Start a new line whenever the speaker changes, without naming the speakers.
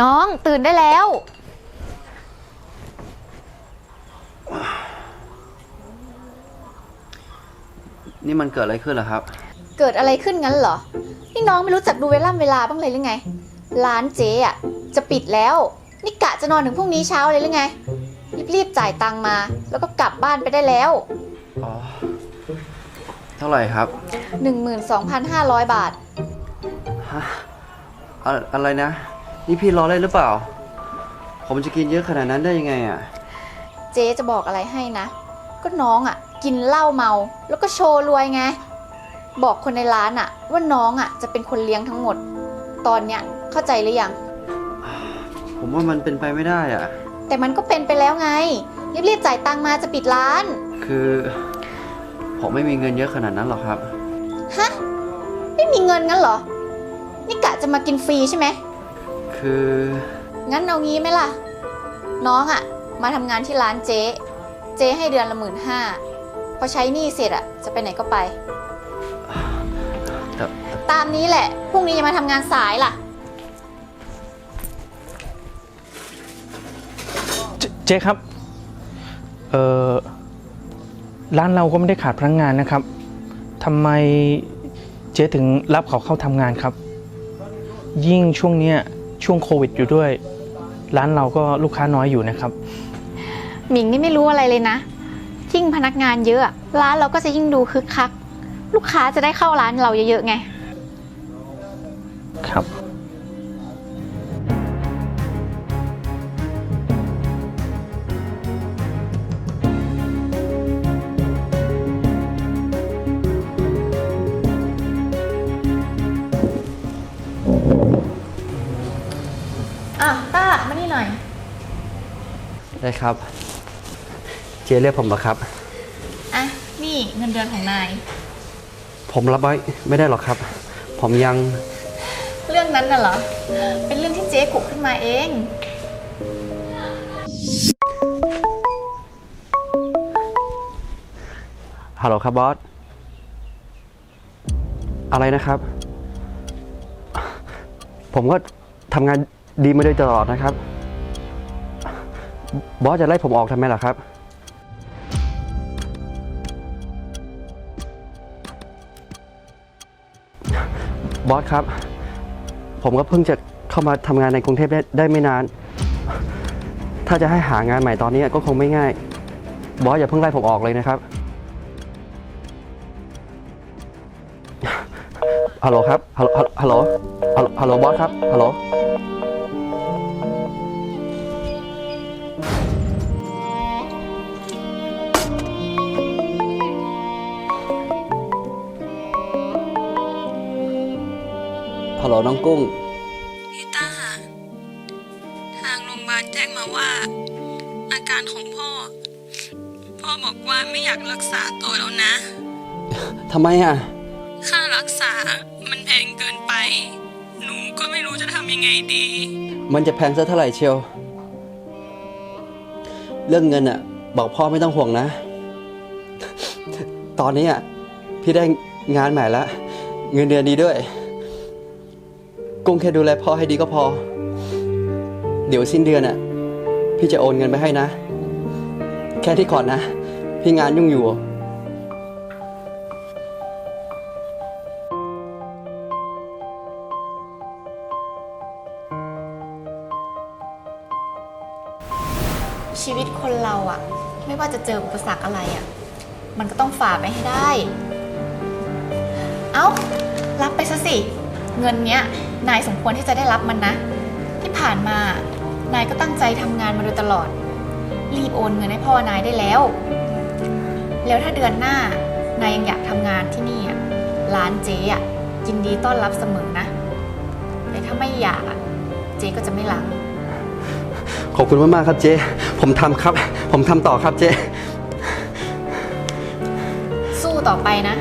น้องตื่นได้แล้ว
นี่มันเกิดอะไรขึ้นเหรอครับ
เกิดอะไรขึ้นงั้นเหรอ นี่น้องไม่รู้จักดูเวล่ำเวลาบ้างเลยหรือไง ร้านเจ๊อะจะปิดแล้ว นี่กะจะนอนถึงพรุ่งนี้เช้าเลยหรือไง รีบๆจ่ายตังค์มา แล้วก็กลับบ้านไปได้แล้ว
อ๋อ เท่าไหร่ครับ
12,500 บาท
ฮะอะอะไรนะ นี่พี่ล้อเล่นหรือเปล่า ผมจะกินเยอะขนาดนั้นได้ยังไงอะ
เจ๊จะบอกอะไรให้นะ ก็น้องอะ่ะ กินเหล้าเมา แล้วก็โชว์รวยไง บอกคนในร้านอะ่ะ ว่าน้องอะ่ะจะเป็นคนเลี้ยงทั้งหมด ตอนเนี้ยเข้าใจหรือยัง
ผมว่ามันเป็นไปไม่ได้อะ
แต่มันก็เป็นไปแล้วไง รีบๆจ่ายตังค์มาจะปิดร้าน
คือ ผมไม่มีเงินเยอะขนาดนั้นหรอกครับ
ฮะ ไม่มีเงินงั้นเหรอ นี่กะจะมากินฟรีใช่ไหม
คือ
งั้นเอางี้ไหมล่ะ น้องอะ่ะมาทำงานที่ร้านเจ๊ เจ๊ให้เดือนละหมื่นห้าพอใช้หนี้เสร็จอะ่ะจะไปไหนก็ไป
แต่
ตามนี้แหละ พรุ่งนี้อย่ามาทำงานสายล่ะ
เจเจ๊ครับเอ่อร้านเราก็ไม่ได้ขาดพนักงานนะครับทำไมเจ๊ถึงรับเขาเข้าทำงานครับ ยิ่งช่วงเนี้ย ช่วงโควิดอยู่ด้วย ร้านเราก็ลูกค้าน้อยอยู่นะครับ
หมิงนี่ไม่รู้อะไรเลยนะ ยิ่งพนักงานเยอะ ร้านเราก็จะยิ่งดูคึกคัก ลูกค้าจะได้เข้าร้านเราเยอะๆไง
ครับ
ได้ครับ เจเรียกผมเหรอครับ
อะ นี่เงินเดือนของนาย
ผมรับไว้ไม่ได้หรอกครับ ผมยัง
เรื่องนั้นน่ะเหรอ เป็นเรื่องที่เจ๊กุขึ้นมาเอง
ฮัลโหลครับบอส อะไรนะครับ ผมก็ทำงานดีมาโดยตลอดนะครับ บอสจะไล่ผมออกทำไมล่ะครับ บอสครับ ผมก็เพิ่งจะเข้ามาทำงานในกรุงเทพได้ได้ไม่นาน ถ้าจะให้หางานใหม่ตอนนี้ก็คงไม่ง่าย บอสอย่าเพิ่งไล่ผมออกเลยนะครับฮัลโหลครับฮัลโหลฮัลโหลฮัลโหลฮัลโหลบอสครับฮัลโหล ฮัลโหลน้องกุ้ง
พี่ต้า ทางโรงพยาบาลแจ้งมาว่า อาการของพ่อ พ่อบอกว่าไม่อยากรักษาตัวแล้วนะ
ทำไมอะ
ค่ารักษา มันแพงเกินไป หนูก็ไม่รู้จะทำยังไงดี
มันจะแพงสักเท่าไหร่เชียว เรื่องเงินอะ บอกพ่อไม่ต้องห่วงนะ ตอนนี้อะ พี่ได้งานใหม่แล้ว เงินเดือนดีด้วย กุ้งแค่ดูแลพ่อให้ดีก็พอ เดี๋ยวสิ้นเดือนอะ พี่จะโอนเงินไปให้นะ แค่ที่ก่อนนะ พี่งานยุ่งอยู่
ชีวิตคนเราอะไม่ว่าจะเจออุปสรรคอะไรอะมันก็ต้องฝ่าไปให้ได้ เอา้า รับไปซะสิ เงินเนี้ย นายสมควรที่จะได้รับมันนะ ที่ผ่านมา นายก็ตั้งใจทำงานมาโดยตลอด รีบโอนเงินให้พ่อนายได้แล้ว แล้วถ้าเดือนหน้า นายยังอยากทำงานที่นี่อะร้านเจ๊อะยินดีต้อนรับเสมอนะ แต่ถ้าไม่อยากอะเจ๊ก็จะไม่รับ
ขอบคุณมากๆครับเจ๊ ผมทำครับ ผมทำต่อครับเจ๊
สู้ต่อไปนะ